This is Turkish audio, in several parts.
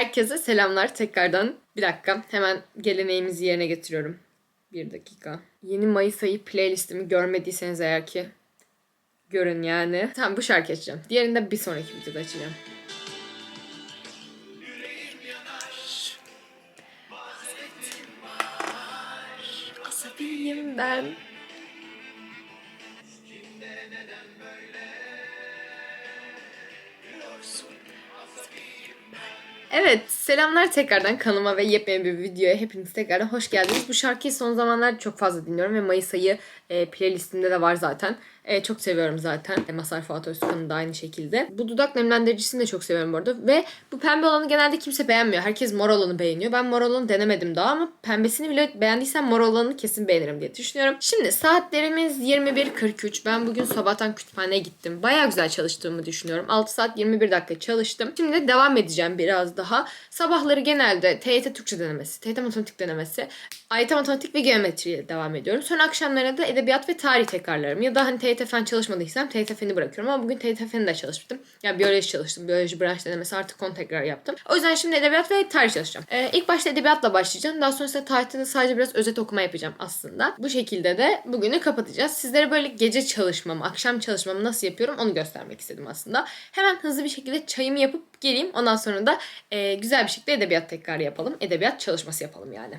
Herkese selamlar tekrardan. Bir dakika hemen geleneğimizi yerine getiriyorum. Bir dakika. Yeni Mayıs ayı playlistimi görmediyseniz eğer ki görün yani. Tamam bu şarkı açacağım. Diğerini de bir sonraki videoda açacağım. Asabiyim ben. Evet, selamlar tekrardan kanalıma ve yepyeni bir videoya hepiniz tekrardan hoş geldiniz. Bu şarkıyı son zamanlarda çok fazla dinliyorum ve Mayıs ayı e, playlistimde de var zaten. E, çok seviyorum zaten. E, Masar Fuat Özkan'ın da aynı şekilde. Bu dudak nemlendiricisini de çok seviyorum bu arada. Ve bu pembe olanı genelde kimse beğenmiyor. Herkes mor olanı beğeniyor. Ben mor olanı denemedim daha ama pembesini bile beğendiysen mor olanı kesin beğenirim diye düşünüyorum. Şimdi saatlerimiz 21.43. Ben bugün sabahtan kütüphaneye gittim. Baya güzel çalıştığımı düşünüyorum. 6 saat 21 dakika çalıştım. Şimdi devam edeceğim biraz daha. Sabahları genelde TYT Türkçe denemesi, TYT Matematik denemesi, AYT Matematik ve Geometriye devam ediyorum. Sonra akşamlara da Edebiyat ve Tarih tekrarlarım. Ya da hani TYT Fen çalışmadıysam TYT Fen'i bırakıyorum ama bugün TYT Fen'i de çalıştım. Yani biyoloji çalıştım. Biyoloji branş denemesi artık onu tekrar yaptım. O yüzden şimdi Edebiyat ve Tarih çalışacağım. Ee, ilk başta Edebiyatla başlayacağım. Daha sonrasında tarihte de sadece biraz özet okuma yapacağım aslında. Bu şekilde de bugünü kapatacağız. Sizlere böyle gece çalışmamı, akşam çalışmamı nasıl yapıyorum onu göstermek istedim aslında. Hemen hızlı bir şekilde çayımı yapıp geleyim. Ondan sonra da e, güzel bir şekilde edebiyat tekrarı yapalım. Edebiyat çalışması yapalım yani.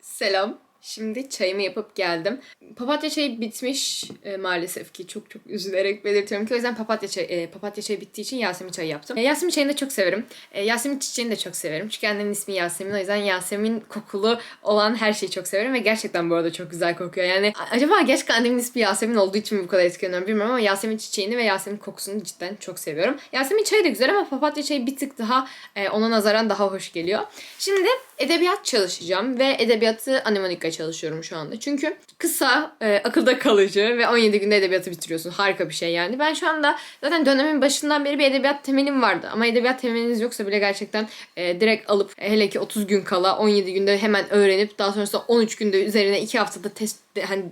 Selam. Şimdi çayımı yapıp geldim. Papatya çayı bitmiş e, maalesef ki çok çok üzülerek belirtiyorum ki o yüzden papatya çayı, e, papatya çayı bittiği için Yasemin çayı yaptım. E, Yasemin çayını da çok severim. E, Yasemin çiçeğini de çok severim. Çünkü annemin ismi Yasemin o yüzden Yasemin kokulu olan her şeyi çok severim ve gerçekten bu arada çok güzel kokuyor. Yani acaba gerçekten annemin ismi Yasemin olduğu için mi bu kadar etkileniyorum bilmiyorum ama Yasemin çiçeğini ve Yasemin kokusunu cidden çok seviyorum. Yasemin çayı da güzel ama papatya çayı bir tık daha e, ona nazaran daha hoş geliyor. Şimdi edebiyat çalışacağım ve edebiyatı animanika çalışıyorum şu anda. Çünkü kısa, e, akılda kalıcı ve 17 günde edebiyatı bitiriyorsun. Harika bir şey yani. Ben şu anda zaten dönemin başından beri bir edebiyat temelim vardı. Ama edebiyat temeliniz yoksa bile gerçekten e, direkt alıp e, hele ki 30 gün kala 17 günde hemen öğrenip daha sonrasında 13 günde üzerine 2 haftada test hani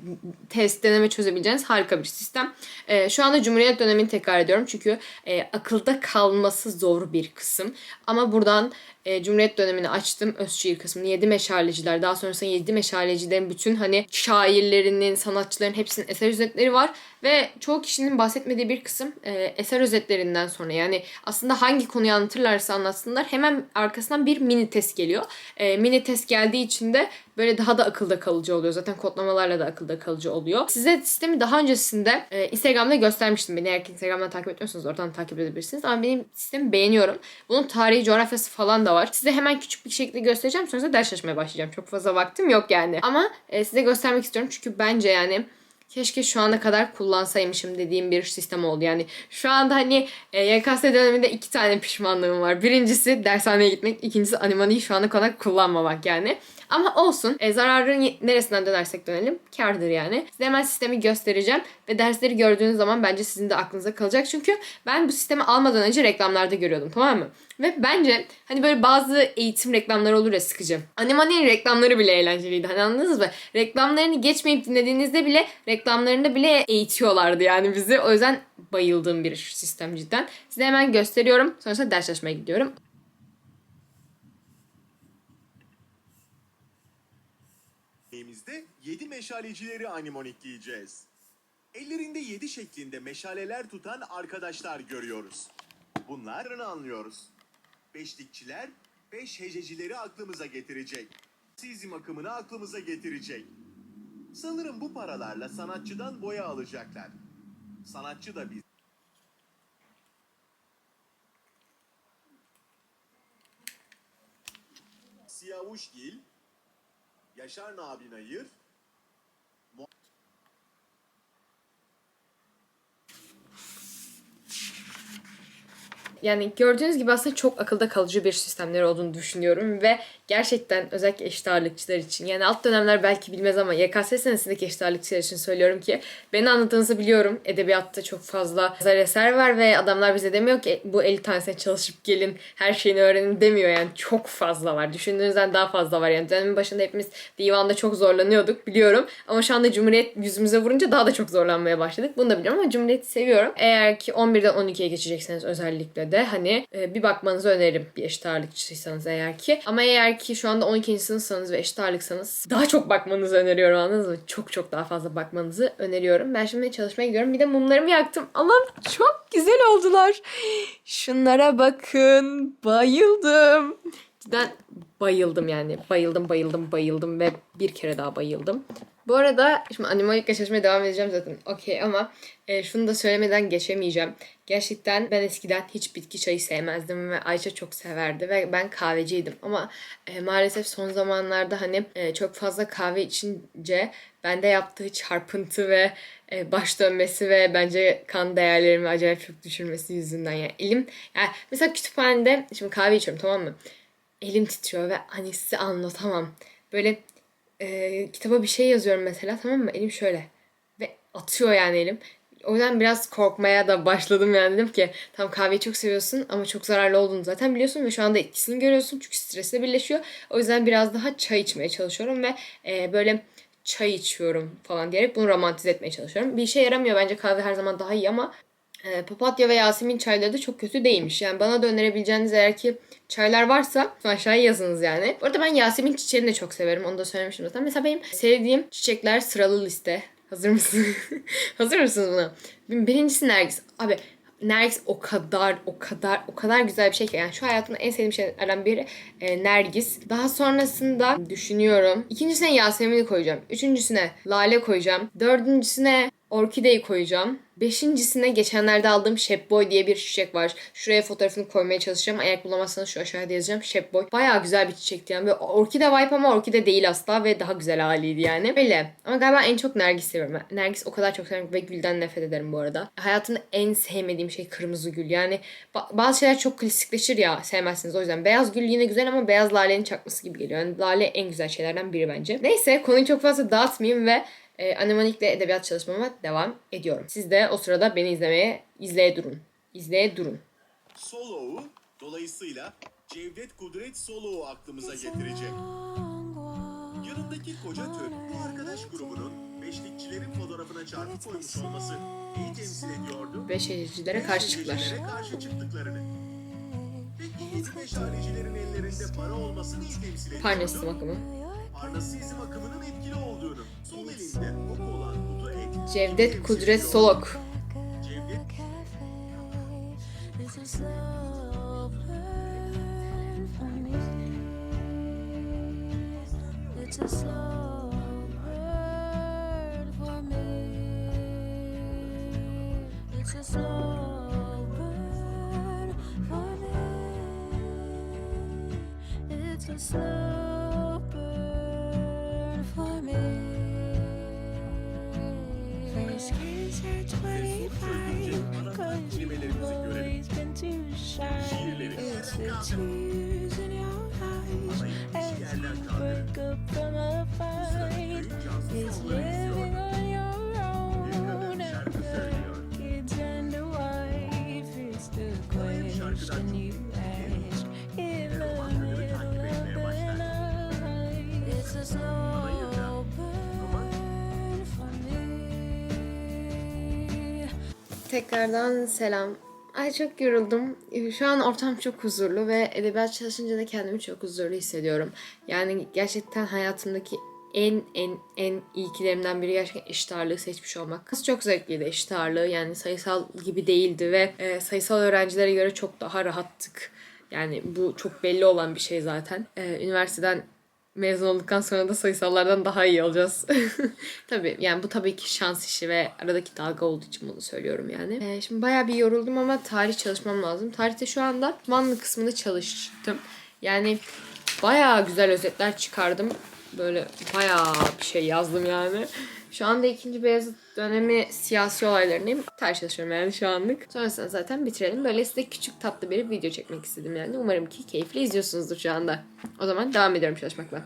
test deneme çözebileceğiniz harika bir sistem. E, şu anda Cumhuriyet dönemini tekrar ediyorum. Çünkü e, akılda kalması zor bir kısım. Ama buradan e, Cumhuriyet dönemini açtım. Özşiir kısmını. Yedi meşaleciler. Daha sonrasında yedi meşalecilerin bütün hani şairlerinin, sanatçıların hepsinin eser özetleri var. Ve çoğu kişinin bahsetmediği bir kısım e, eser özetlerinden sonra yani aslında hangi konuyu anlatırlarsa anlatsınlar hemen arkasından bir mini test geliyor. E, mini test geldiği için de böyle daha da akılda kalıcı oluyor. Zaten kodlamalarla da akılda kalıcı oluyor. Size sistemi daha öncesinde e, Instagram'da göstermiştim. Beni eğer ki Instagram'dan takip etmiyorsanız oradan takip edebilirsiniz. Ama benim sistemi beğeniyorum. Bunun tarihi coğrafyası falan da var. Size hemen küçük bir şekilde göstereceğim. Sonrasında ders çalışmaya başlayacağım. Çok fazla vaktim yok yani. Ama e, size göstermek istiyorum. Çünkü bence yani keşke şu ana kadar kullansaymışım dediğim bir sistem oldu. Yani şu anda hani e, YKS döneminde iki tane pişmanlığım var. Birincisi dershaneye gitmek, ikincisi animaniyi şu ana kadar kullanmamak yani. Ama olsun. E, zararın neresinden dönersek dönelim. Kardır yani. Size hemen sistemi göstereceğim. Ve dersleri gördüğünüz zaman bence sizin de aklınıza kalacak. Çünkü ben bu sistemi almadan önce reklamlarda görüyordum tamam mı? Ve bence hani böyle bazı eğitim reklamları olur ya sıkıcı. Animani'nin reklamları bile eğlenceliydi. Hani anladınız mı? Reklamlarını geçmeyip dinlediğinizde bile reklamlarında bile eğitiyorlardı yani bizi. O yüzden bayıldığım bir sistem cidden. Size hemen gösteriyorum. Sonrasında ders çalışmaya gidiyorum. Yemeğimizde 7 meşalecileri animonikleyeceğiz. Ellerinde 7 şeklinde meşaleler tutan arkadaşlar görüyoruz. Bunlarını anlıyoruz. Beşlikçiler 5 hececileri aklımıza getirecek. Sizim akımını aklımıza getirecek. Sanırım bu paralarla sanatçıdan boya alacaklar. Sanatçı da biz. Siyavuşgil, Yaşar Nabinayır, yani gördüğünüz gibi aslında çok akılda kalıcı bir sistemleri olduğunu düşünüyorum ve gerçekten özellikle eşit ağırlıkçılar için yani alt dönemler belki bilmez ama YKS senesindeki eşit ağırlıkçılar için söylüyorum ki beni anladığınızı biliyorum. Edebiyatta çok fazla güzel eser var ve adamlar bize demiyor ki bu 50 tanesine çalışıp gelin her şeyini öğrenin demiyor yani çok fazla var. Düşündüğünüzden daha fazla var yani dönemin başında hepimiz divanda çok zorlanıyorduk biliyorum ama şu anda Cumhuriyet yüzümüze vurunca daha da çok zorlanmaya başladık. Bunu da biliyorum ama Cumhuriyet'i seviyorum. Eğer ki 11'den 12'ye geçecekseniz özellikle de hani e, bir bakmanızı öneririm bir eşit ağırlıkçıysanız eğer ki. Ama eğer ki şu anda 12. sınıfsanız ve eşit ağırlıksanız daha çok bakmanızı öneriyorum anladınız mı? Çok çok daha fazla bakmanızı öneriyorum. Ben şimdi çalışmaya gidiyorum. Bir de mumlarımı yaktım. Allah'ım çok güzel oldular. Şunlara bakın. Bayıldım. Cidden bayıldım yani. Bayıldım, bayıldım, bayıldım ve bir kere daha bayıldım. Bu arada şimdi animalikle çalışmaya devam edeceğim zaten. Okey ama e, şunu da söylemeden geçemeyeceğim. Gerçekten ben eskiden hiç bitki çayı sevmezdim ve Ayça çok severdi ve ben kahveciydim. Ama e, maalesef son zamanlarda hani e, çok fazla kahve içince bende yaptığı çarpıntı ve e, baş dönmesi ve bence kan değerlerimi acayip çok düşürmesi yüzünden yani elim yani mesela kütüphanede şimdi kahve içiyorum tamam mı? Elim titriyor ve hani size anlatamam. Böyle e, kitaba bir şey yazıyorum mesela tamam mı? Elim şöyle. Ve atıyor yani elim. O yüzden biraz korkmaya da başladım yani dedim ki tam kahveyi çok seviyorsun ama çok zararlı olduğunu zaten biliyorsun ve şu anda etkisini görüyorsun çünkü stresle birleşiyor. O yüzden biraz daha çay içmeye çalışıyorum ve e, böyle çay içiyorum falan diyerek bunu romantize etmeye çalışıyorum. Bir işe yaramıyor bence kahve her zaman daha iyi ama e, papatya ve Yasemin çayları da çok kötü değilmiş. Yani bana da önerebileceğiniz eğer ki çaylar varsa aşağıya yazınız yani. Bu arada ben Yasemin çiçeğini de çok severim. Onu da söylemiştim zaten. Mesela benim sevdiğim çiçekler sıralı liste. Hazır mısınız? Hazır mısınız buna? Birincisi Nergis. Abi Nergis o kadar o kadar o kadar güzel bir şey ki yani şu hayatımda en sevdiğim şeylerden biri e, Nergis. Daha sonrasında düşünüyorum. İkincisine Yasemin'i koyacağım. Üçüncüsüne Lale koyacağım. Dördüncüsüne Orkideyi koyacağım. Beşincisine geçenlerde aldığım Shepboy diye bir çiçek var. Şuraya fotoğrafını koymaya çalışacağım. Eğer bulamazsanız şu aşağıya yazacağım. Shepboy. Bayağı güzel bir çiçekti yani. Ve orkide vibe ama orkide değil asla ve daha güzel haliydi yani. Öyle. Ama galiba en çok Nergis seviyorum. Nergis o kadar çok seviyorum ve gülden nefret ederim bu arada. Hayatımda en sevmediğim şey kırmızı gül. Yani ba- bazı şeyler çok klasikleşir ya sevmezsiniz o yüzden. Beyaz gül yine güzel ama beyaz lalenin çakması gibi geliyor. Yani lale en güzel şeylerden biri bence. Neyse konuyu çok fazla dağıtmayayım ve e, animanikle edebiyat çalışmama devam ediyorum. Siz de o sırada beni izlemeye, izleye durun. İzleye durun. Solo'u dolayısıyla Cevdet Kudret Solo'u aklımıza getirecek. Yanındaki koca tür bu arkadaş grubunun beşlikçilerin fotoğrafına çarpı koymuş olması neyi temsil ediyordu? Beşecilere karşı çıktılar. Beşecilere karşı çıktıklarını. Peki yedi meşalecilerin ellerinde para olması neyi temsil ediyordu? Parnasizm akımı. Parnasizm akımının etkili olduğunu. Sol elinde ok olan kutu ek. Cevdet Kudret? Solok. Cevdet It's Kiss at 25, cause you've always been too shy. It's the tears in your eyes as you up from a fight. It's living on your own and kids and a wife. It's the question you Tekrardan selam. Ay çok yoruldum. Şu an ortam çok huzurlu ve edebiyat çalışınca da kendimi çok huzurlu hissediyorum. Yani gerçekten hayatımdaki en en en iyi ikilerimden biri gerçekten eşit ağırlığı seçmiş olmak. Kız çok zevkliydi eşit ağırlığı. Yani sayısal gibi değildi ve e, sayısal öğrencilere göre çok daha rahattık. Yani bu çok belli olan bir şey zaten. E, üniversiteden mezun olduktan sonra da sayısallardan daha iyi olacağız. tabii yani bu tabii ki şans işi ve aradaki dalga olduğu için bunu söylüyorum yani. Ee, şimdi bayağı bir yoruldum ama tarih çalışmam lazım. Tarihte şu anda Osmanlı kısmını çalıştım. Yani bayağı güzel özetler çıkardım. Böyle bayağı bir şey yazdım yani. Şu anda ikinci Beyazıt dönemi siyasi olaylarındayım. Ters çalışıyorum yani şu anlık. Sonrasında zaten bitirelim. Böyle size küçük tatlı bir video çekmek istedim yani. Umarım ki keyifli izliyorsunuzdur şu anda. O zaman devam ediyorum çalışmakla.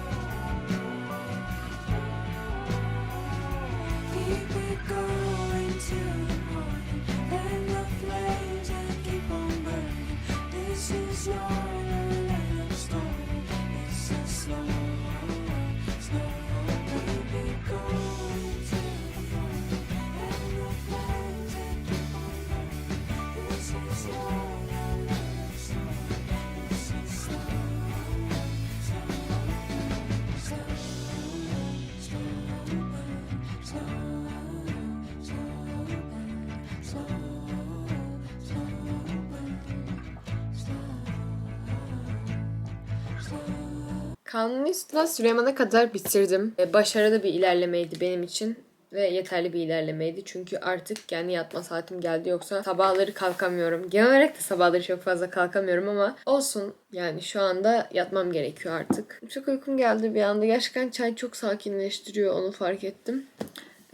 Sultan Süleyman'a kadar bitirdim. E, Başarılı bir ilerlemeydi benim için ve yeterli bir ilerlemeydi. Çünkü artık kendi yatma saatim geldi yoksa sabahları kalkamıyorum. Genel olarak da sabahları çok fazla kalkamıyorum ama olsun yani şu anda yatmam gerekiyor artık. Çok uykum geldi bir anda. Gerçekten çay çok sakinleştiriyor onu fark ettim.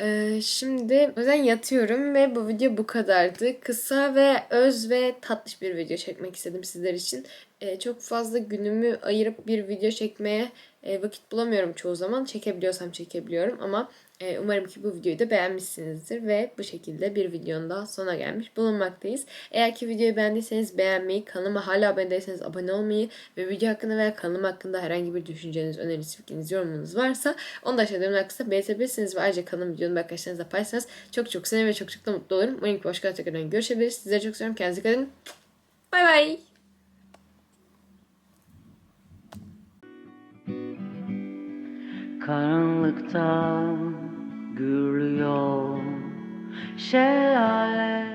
Ee, şimdi o yüzden yatıyorum ve bu video bu kadardı. Kısa ve öz ve tatlış bir video çekmek istedim sizler için. Ee, çok fazla günümü ayırıp bir video çekmeye e, vakit bulamıyorum çoğu zaman. Çekebiliyorsam çekebiliyorum ama umarım ki bu videoyu da beğenmişsinizdir ve bu şekilde bir videonun daha sona gelmiş bulunmaktayız. Eğer ki videoyu beğendiyseniz beğenmeyi, kanalıma hala abone değilseniz abone olmayı ve video hakkında veya kanalım hakkında herhangi bir düşünceniz, öneriniz, fikriniz, yorumunuz varsa onu da aşağıda yorumlar kısmında belirtebilirsiniz ve ayrıca kanalım videomu arkadaşlarınızla paylaşırsanız çok çok sevinirim ve çok çok da mutlu olurum. Umarım ki başka tekrardan görüşebiliriz. Sizleri çok seviyorum. Kendinize dikkat edin. Bay bay. Karanlıkta gülüyor şelale